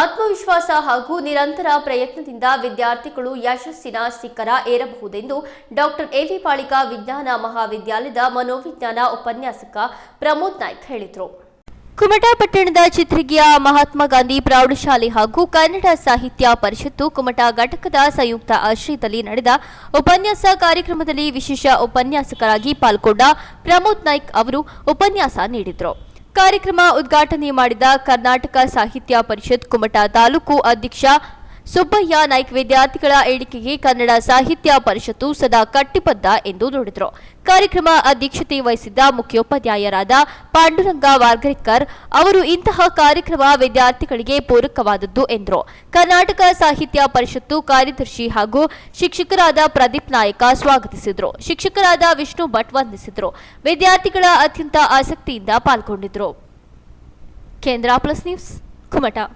ಆತ್ಮವಿಶ್ವಾಸ ಹಾಗೂ ನಿರಂತರ ಪ್ರಯತ್ನದಿಂದ ವಿದ್ಯಾರ್ಥಿಗಳು ಯಶಸ್ಸಿನ ಶಿಖರ ಏರಬಹುದೆಂದು ಡಾಕ್ಟರ್ ಎವಿ ಪಾಳಿಕ ವಿಜ್ಞಾನ ಮಹಾವಿದ್ಯಾಲಯದ ಮನೋವಿಜ್ಞಾನ ಉಪನ್ಯಾಸಕ ಪ್ರಮೋದ್ ನಾಯ್ಕ್ ಹೇಳಿದರು. ಕುಮಟಾ ಪಟ್ಟಣದ ಚಿತ್ರಿಗೆಯ ಮಹಾತ್ಮ ಗಾಂಧಿ ಪ್ರೌಢಶಾಲೆ ಹಾಗೂ ಕನ್ನಡ ಸಾಹಿತ್ಯ ಪರಿಷತ್ತು ಕುಮಟಾ ಘಟಕದ ಸಂಯುಕ್ತ ಆಶ್ರಯದಲ್ಲಿ ನಡೆದ ಉಪನ್ಯಾಸ ಕಾರ್ಯಕ್ರಮದಲ್ಲಿ ವಿಶೇಷ ಉಪನ್ಯಾಸಕರಾಗಿ ಪಾಲ್ಗೊಂಡ ಪ್ರಮೋದ್ ನಾಯ್ಕ್ ಅವರು ಉಪನ್ಯಾಸ ನೀಡಿದರು. ಕಾರ್ಯಕ್ರಮ ಉದ್ಘಾಟನೆ ಮಾಡಿದ ಕರ್ನಾಟಕ ಸಾಹಿತ್ಯ ಪರಿಷತ್ ಕುಮಟಾ ತಾಲೂಕು ಅಧ್ಯಕ್ಷ ಸುಬ್ಬಯ್ಯ ನಾಯ್ಕ್ ವಿದ್ಯಾರ್ಥಿಗಳ ಏಳಿಗೆಗೆ ಕನ್ನಡ ಸಾಹಿತ್ಯ ಪರಿಷತ್ತು ಸದಾ ಕಟ್ಟಿಬದ್ಧ ಎಂದು ನುಡಿದರು. ಕಾರ್ಯಕ್ರಮ ಅಧ್ಯಕ್ಷತೆ ವಹಿಸಿದ್ದ ಮುಖ್ಯೋಪಾಧ್ಯಾಯರಾದ ಪಾಂಡುರಂಗ ವಾರ್ಗರಿಕರ್ ಅವರು ಇಂತಹ ಕಾರ್ಯಕ್ರಮ ವಿದ್ಯಾರ್ಥಿಗಳಿಗೆ ಪೂರಕವಾದದ್ದು ಎಂದರು. ಕರ್ನಾಟಕ ಸಾಹಿತ್ಯ ಪರಿಷತ್ತು ಕಾರ್ಯದರ್ಶಿ ಹಾಗೂ ಶಿಕ್ಷಕರಾದ ಪ್ರದೀಪ್ ನಾಯಕ ಸ್ವಾಗತಿಸಿದರು. ಶಿಕ್ಷಕರಾದ ವಿಷ್ಣು ಭಟ್ ವಂದಿಸಿದರು. ವಿದ್ಯಾರ್ಥಿಗಳ ಅತ್ಯಂತ ಆಸಕ್ತಿಯಿಂದ ಪಾಲ್ಗೊಂಡಿದ್ದರು. ಕೇಂದ್ರ ಪ್ಲಸ್ ನ್ಯೂಸ್, ಕುಮಟಾ.